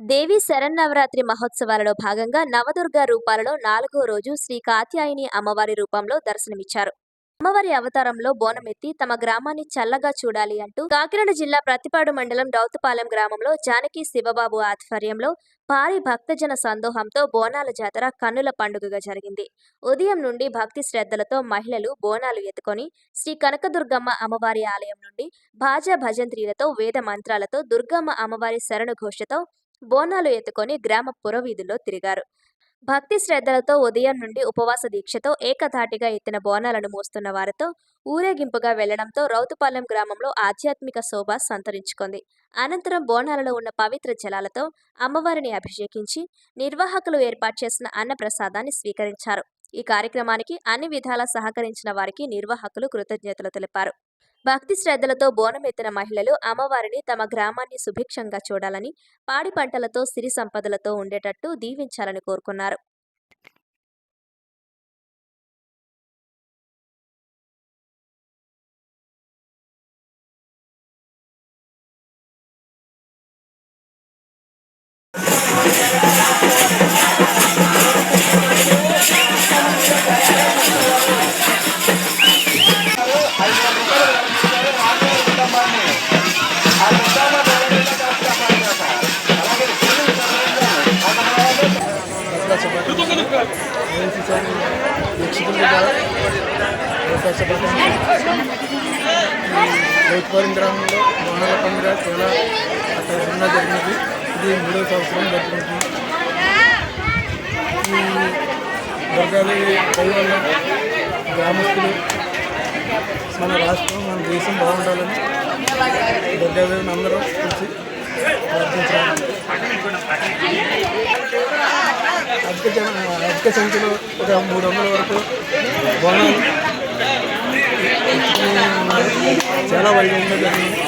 దేవి శరన్నవరాత్రి మహోత్సవాలలో భాగంగా నవదుర్గ రూపాలలో నాలుగో రోజు శ్రీ కాత్యాయని అమ్మవారి రూపంలో దర్శనమిచ్చారు. అమ్మవారి అవతారంలో బోనమెత్తి తమ గ్రామాన్ని చల్లగా చూడాలి అంటూ కాకినాడ జిల్లా ప్రతిపాడు మండలం రౌతుపాలెం గ్రామంలో జానకి శివబాబు ఆధ్వర్యంలో భారీ భక్తజన సందోహంతో బోనాల జాతర కన్నుల పండుగగా జరిగింది. ఉదయం నుండి భక్తి శ్రద్ధలతో మహిళలు బోనాలు ఎత్తుకొని శ్రీ కనకదుర్గమ్మ అమ్మవారి ఆలయం నుండి భాజా భజంత్రీలతో వేద మంత్రాలతో దుర్గమ్మ అమ్మవారి శరణు ఘోషతో బోనాలు ఎత్తుకొని గ్రామ పురవీధుల్లో తిరిగారు. భక్తి శ్రద్ధలతో ఉదయం నుండి ఉపవాస దీక్షతో ఏకధాటిగా ఎత్తిన బోనాలను మోస్తున్న వారితో ఊరేగింపుగా వెళ్ళడంతో రౌతుపాలెం గ్రామంలో ఆధ్యాత్మిక శోభ సంతరించుకుంది. అనంతరం బోనాలలో ఉన్న పవిత్ర జలాలతో అమ్మవారిని అభిషేకించి నిర్వాహకులు ఏర్పాటు చేసిన అన్నప్రసాదాన్ని స్వీకరించారు. ఈ కార్యక్రమానికి అన్ని విధాలా సహకరించిన వారికి నిర్వాహకులు కృతజ్ఞతలు తెలిపారు. భక్తి శ్రద్ధలతో బోనం ఎత్తిన మహిళలు అమ్మవారిని తమ గ్రామాన్ని సుభిక్షంగా చూడాలని పాడి పంటలతో సిరి సంపదలతో ఉండేటట్టు దీవించాలని కోరుకున్నారు. రైతుపాలెం గ్రామంలో బోనాల పండుగ చాలా అక్కడ ఉన్న జరిగినది ఇది మూడో సంవత్సరం జరిగింది ఈ దుర్గాదేవి దయ వల్ల గ్రామస్తులు మన రాష్ట్రం మన దేశం బాగుండాలని దుర్గాదేవిని అందరం కలిసి ప్రార్థించాలి. అధిక జన అధిక సంఖ్యలో ఒక మూడు వందల వరకు బోనాలు. చాలా వైభవంగా జరిగింది.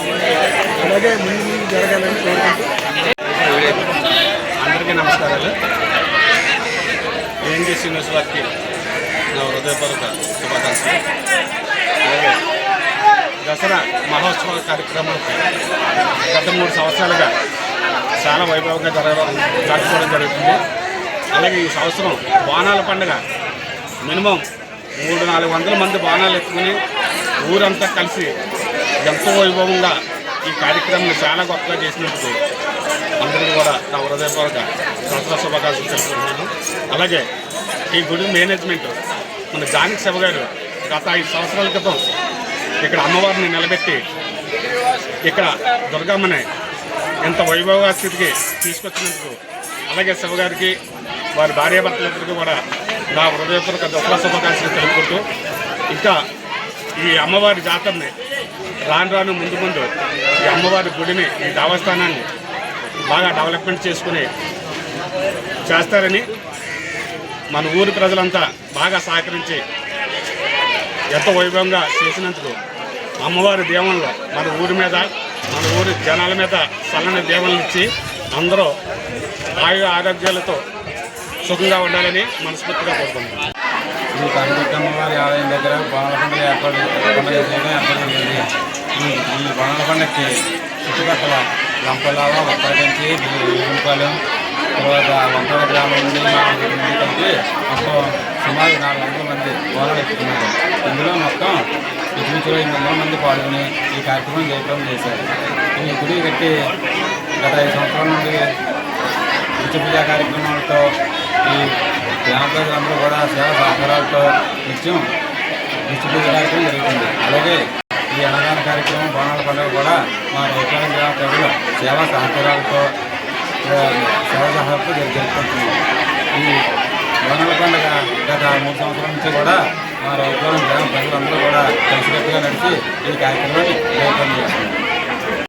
అలాగే ముందు ముందు జరగాలని కోరుకుంటూ. అందరికీ నమస్కారాలు. ఏంటి శ్రీనివాస్ వారికి నా హృదయపూర్వక శుభాకాంక్షలు. అలాగే దసరా మహోత్సవ కార్యక్రమం గత మూడు సంవత్సరాలుగా చాలా వైభవంగా జరగడం జరుపుకోవడం జరుగుతుంది. అలాగే ఈ సంవత్సరం బాణాల పండుగ. మినిమం మూడు నాలుగు వందల మంది బాణాలు ఎత్తుకుని ఊరంతా కలిసి ఎంతో వైభవంగా ఈ కార్యక్రమం చాలా గొప్పగా చేసినందుకు అందరికీ కూడా నా హృదయపూర్వక దసరా శుభాకాంక్షలు తెలుపుతున్నాను. అలాగే ఈ గుడి మేనేజ్మెంట్ మన జానకి శివ గారు గత ఐదు సంవత్సరాల క్రితం ఇక్కడ అమ్మవారిని నిలబెట్టి ఇక్కడ దుర్గమ్మని ఎంత వైభవగా స్థితికి తీసుకొచ్చినందుకు అలాగే శివ గారికి వారి భార్యాభర్తలందరికీ కూడా నా హృదయపూర్వక దసరా శుభాకాంక్షలు తెలుపుకుంటూ ఇంకా ఈ అమ్మవారి జాతరని రాను రాను ముందు ముందు ఈ అమ్మవారి గుడిని ఈ దేవస్థానాన్ని బాగా డెవలప్మెంట్ చేసుకుని చేస్తారని మన ఊరి ప్రజలంతా బాగా సహకరించి ఎంతో వైభవంగా చేసినందుకు అమ్మవారి దేవుళ్ళు మన ఊరి మీద మన ఊరి జనాల మీద చల్లని దీవెనలు ఇచ్చి అందరూ ఆయు ఆరోగ్యాలతో సుఖంగా ఉండాలని మనస్ఫూర్తిగా కోరుకుంటున్నాను. ఈ కనకమ్మ వారి ఆలయం దగ్గర బాణల పండుగ ఏర్పాటు పండుగ చేయడం. ఏర్పాటు ఈ బాణల పండుగకి చుట్టుపక్కల లంపలావ ఉత్తరకంచి భీమపాలెం తర్వాత వంకర గ్రామం నుండి కలిపి మొత్తం సుమారు నాలుగు వందల మంది బోనాలు ఎక్కుతున్నారు ఇందులో మొత్తం ఇంచుమించు ఐదు వందల మంది పాల్గొని ఈ కార్యక్రమం జయప్రదం చేశారు. ఈ గుడి కట్టి గత ఐదు సంవత్సరాల నుండి నిత్య పూజా కార్యక్రమాలతో ప్రజలందరూ కూడా సేవ సహకారాలతో నిత్యం డిస్ట్రిబ్యూషన్ కార్యక్రమం జరుగుతుంది. అలాగే ఈ అన్నదాన కార్యక్రమం బోనాల పండుగ కూడా మా రైతుల గ్రామ ప్రజలు సేవా సహకారాలతో ఆ, సేవ సహాయంతో జరు- జరుపుకుంటున్నాం ఈ బోనాల పండుగ గత మూడు సంవత్సరాల నుంచి కూడా మా రైతుల గ్రామ ప్రజలందరూ కూడా కలిసికట్టుగా నడిచి ఈ కార్యక్రమాన్ని జయప్రదం చేస్తున్నారు